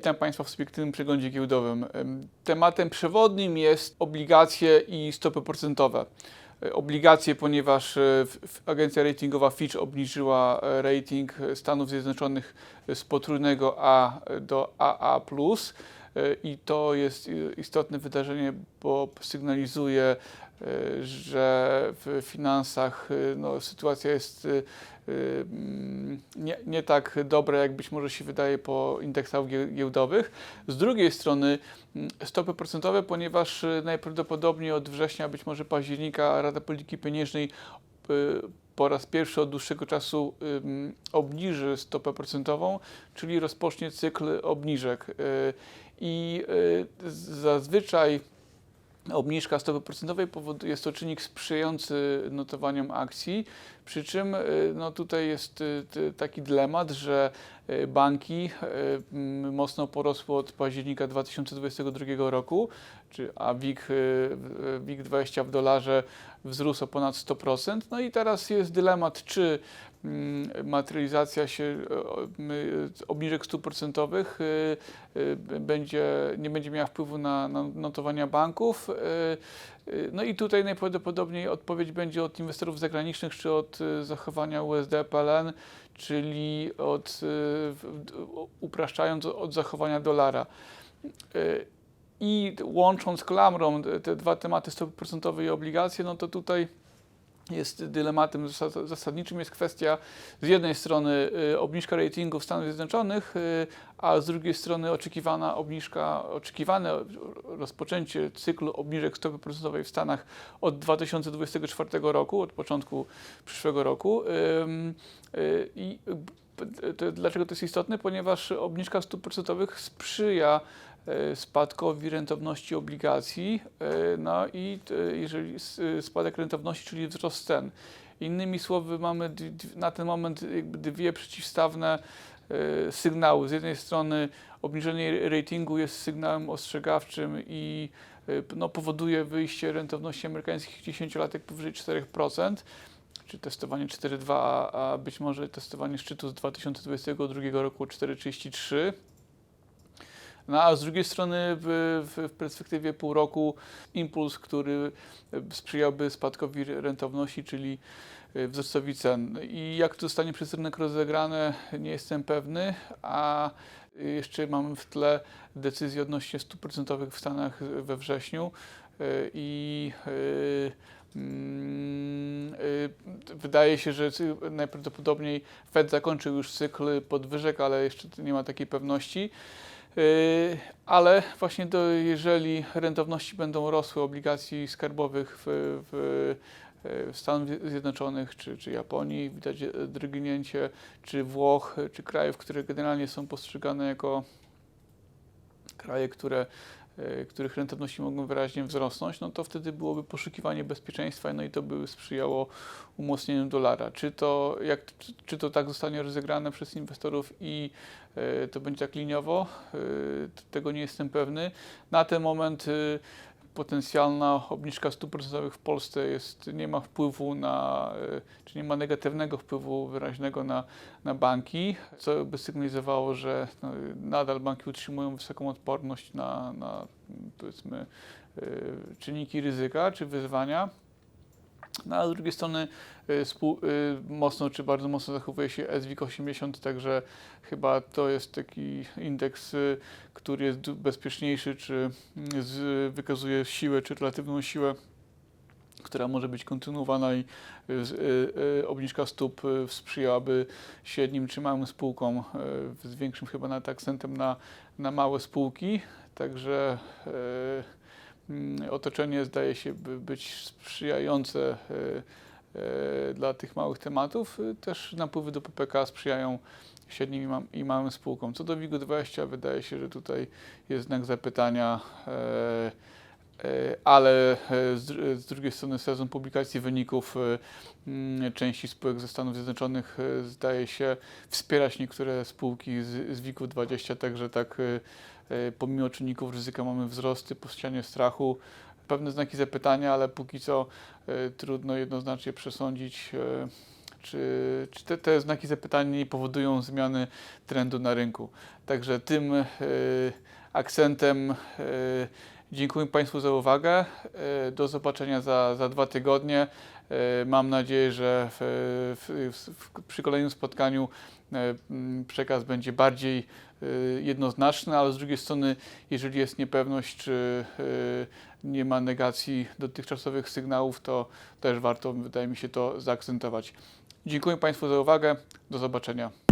Witam Państwa w subiektywnym przeglądzie giełdowym. Em, Tematem przewodnim jest obligacje i stopy procentowe. E, Obligacje, ponieważ e, agencja ratingowa Fitch obniżyła e, rating Stanów Zjednoczonych z potrójnego A do AA+. I to jest istotne wydarzenie, bo sygnalizuje, że w finansach no, sytuacja jest nie, nie tak dobra, jak być może się wydaje po indeksach gie- giełdowych. Z drugiej strony mm, stopy procentowe, ponieważ e, najprawdopodobniej od września, być może października Rada Polityki Pieniężnej e, po raz pierwszy od dłuższego czasu obniży stopę procentową, czyli rozpocznie cykl obniżek. Y, I y, zazwyczaj obniżka stopy procentowej jest to czynnik sprzyjający notowaniom akcji, przy czym y, no, tutaj jest y, taki dylemat, że y, banki mocno porosły od października 2022 roku, czy, a WIG, WIG 20 w dolarze wzrósł o ponad 100%. No i teraz jest dylemat, czy materializacja się o, my, obniżek stóp procentowych y, będzie, nie będzie miała wpływu na, na notowania banków. No i tutaj najprawdopodobniej odpowiedź będzie od inwestorów zagranicznych, czy od zachowania USD PLN, czyli od, upraszczając, od zachowania dolara. I łącząc klamrą te dwa tematy, stopy procentowe i obligacje, no to tutaj jest dylematem zasad- zasadniczym jest kwestia z jednej strony y, obniżka ratingu w Stanach Zjednoczonych, y, a z drugiej strony oczekiwana obniżka, oczekiwane rozpoczęcie cyklu obniżek stopy procentowej w Stanach od 2024 roku, od początku przyszłego roku. Y, I dlaczego to jest istotne? Ponieważ obniżka stóp procentowych sprzyja spadkowi rentowności obligacji, e, no i e, jeżeli spadek rentowności, czyli wzrost cen. Innymi słowy, mamy na ten moment dwie przeciwstawne e, sygnały. Z jednej strony obniżenie ratingu jest sygnałem ostrzegawczym i e, no, powoduje wyjście rentowności amerykańskich 10-latek powyżej 4%, czy testowanie 4,2, a, a być może testowanie szczytu z 2022 roku 4,33. No a z drugiej strony w, w, perspektywie pół roku impuls, który e, sprzyjałby spadkowi rentowności, czyli e, wzrostowi cen. I jak to zostanie przez rynek rozegrane, nie jestem pewny, a jeszcze mamy w tle decyzję odnośnie stóp procentowych w Stanach we wrześniu e, i e, mm, e, wydaje się, że najprawdopodobniej Fed zakończył już cykl podwyżek, ale jeszcze nie ma takiej pewności. Yy, Ale właśnie do, jeżeli rentowności będą rosły obligacji skarbowych w, w, w Stanach Zjednoczonych czy, czy Japonii, widać drgnięcie, czy Włoch, czy krajów, które generalnie są postrzegane jako kraje, które, których rentowności mogą wyraźnie wzrosnąć, no to wtedy byłoby poszukiwanie bezpieczeństwa, no i to by sprzyjało umocnieniu dolara. Czy to, jak, czy, czy to tak zostanie rozegrane przez inwestorów i e, to będzie tak liniowo, e, tego nie jestem pewny. Na ten moment e, potencjalna obniżka stóp procentowych w Polsce jest, nie ma wpływu na, e, czy nie ma negatywnego wpływu wyraźnego na, na banki, co by sygnalizowało, że no, nadal banki utrzymują wysoką odporność na, na powiedzmy e, czynniki ryzyka czy wyzwania. No, a z drugiej strony y, y, mocno czy bardzo mocno zachowuje się SWIG 80, także chyba to jest taki indeks, y, który jest bezpieczniejszy, czy mm, wykazuje siłę, czy relatywną siłę, która może być kontynuowana i obniżka stóp sprzyjałaby średnim czy małym spółkom z większym chyba nawet akcentem na, na małe spółki, także otoczenie zdaje się by być sprzyjające e, e, dla tych małych tematów. Też napływy do PPK sprzyjają średnim i, ma- i małym spółkom. Co do WIG-20 wydaje się, że tutaj jest znak zapytania, e, ale z, dr- z drugiej strony sezon publikacji wyników mm, części spółek ze Stanów Zjednoczonych zdaje się wspierać niektóre spółki z, z WIG-20, także tak Pomimo czynników ryzyka mamy wzrosty po ścianie strachu, pewne znaki zapytania, ale póki co e, trudno jednoznacznie przesądzić, e, Czy, czy te, te znaki zapytania nie powodują zmiany trendu na rynku? Także tym e, akcentem e, dziękuję Państwu za uwagę. E, Do zobaczenia za, za dwa tygodnie. E, Mam nadzieję, że w, w, w, przy kolejnym spotkaniu e, przekaz będzie bardziej e, jednoznaczny, ale z drugiej strony, jeżeli jest niepewność, czy e, nie ma negacji dotychczasowych sygnałów, to też warto, wydaje mi się, to zaakcentować. Dziękuję Państwu za uwagę. Do zobaczenia.